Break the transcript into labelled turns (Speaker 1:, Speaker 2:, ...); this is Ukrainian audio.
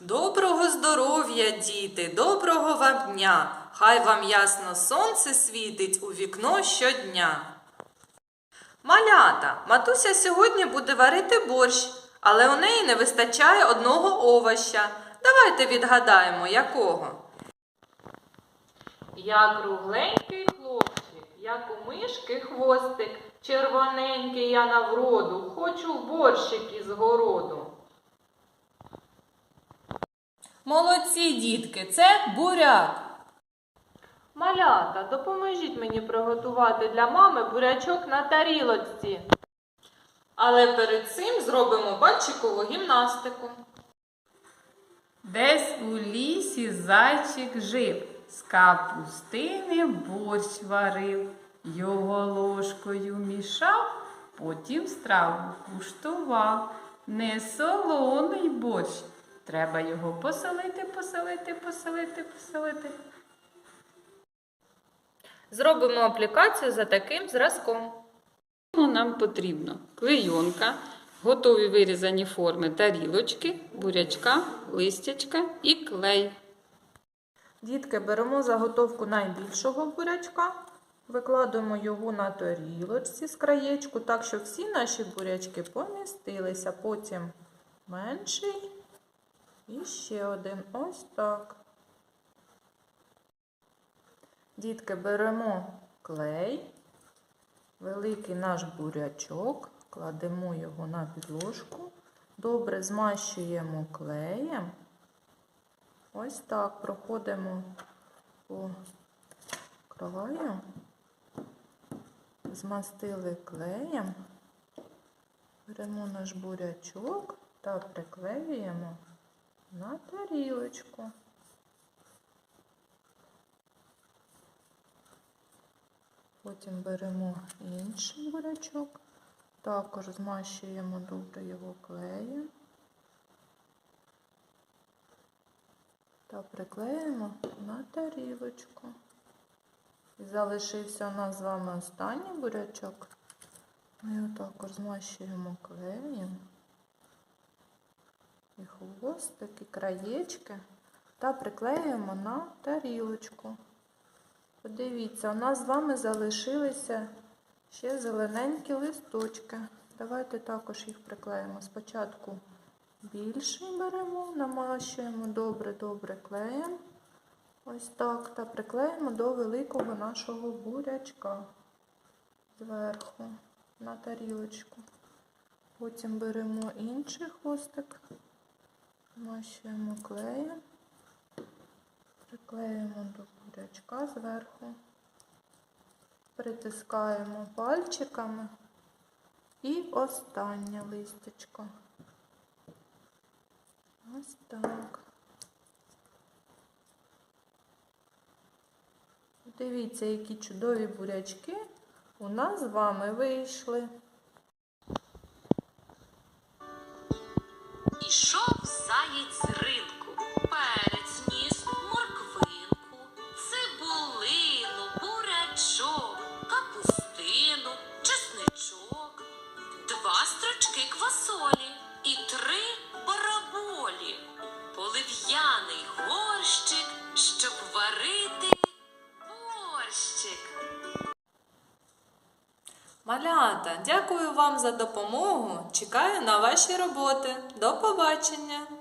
Speaker 1: Доброго здоров'я, діти, доброго вам дня! Хай вам ясно сонце світить у вікно щодня. Малята, матуся сьогодні буде варити борщ, але у неї не вистачає одного овоща. Давайте відгадаємо, якого. Я кругленький хлопчик, як у мишки хвостик, червоненький я на вроду, хочу борщик із городу. Молодці, дітки, це буряк. Малята, допоможіть мені приготувати для мами бурячок на тарілочці. Але перед цим зробимо бальчикову гімнастику.
Speaker 2: Десь у лісі зайчик жив, з капустини борщ варив, його ложкою мішав, потім страву куштував. Не солоний борщ. Треба його посолити, посолити, посолити, посолити.
Speaker 1: Зробимо аплікацію за таким зразком.
Speaker 2: Нам потрібно клейонка, готові вирізані форми тарілочки, бурячка, листячка і клей.
Speaker 1: Дітки, беремо заготовку найбільшого бурячка, викладуємо його на тарілочці з краєчку, так, щоб всі наші бурячки помістилися. Потім менший і ще один. Ось так. Дітки, беремо клей, великий наш бурячок, кладемо його на підложку, добре змащуємо клеєм. Ось так проходимо по краю, змастили клеєм, беремо наш бурячок та приклеюємо на тарілочку. Потім беремо інший бурячок, також змащуємо добре його клеєм. та приклеїмо на тарілочку. І залишився у нас з вами останній бурячок. Ми його також змащуємо клеєм. І хвостик, і краєчки та приклеюємо на тарілочку. Подивіться, у нас з вами залишилися ще зелененькі листочки. Давайте також їх приклеїмо спочатку більший беремо, намащуємо добре-добре клеєм. Ось так. Та приклеїмо до великого нашого бурячка зверху на тарілочку. Потім беремо інший хвостик, намащуємо клеєм, приклеїмо до бурячка зверху, притискаємо пальчиками і останнє листячко. Ось так. Дивіться, які чудові бурячки у нас з вами вийшли.
Speaker 3: Заєць ринку, перець ніс, морквинку, цибулину, бурячок, капустину, чесничок, два строчки квасолі і три бараболі, полив'яний горщик, щоб варити борщик.
Speaker 1: Малята, дякую вам за допомогу. Чекаю на ваші роботи. До побачення!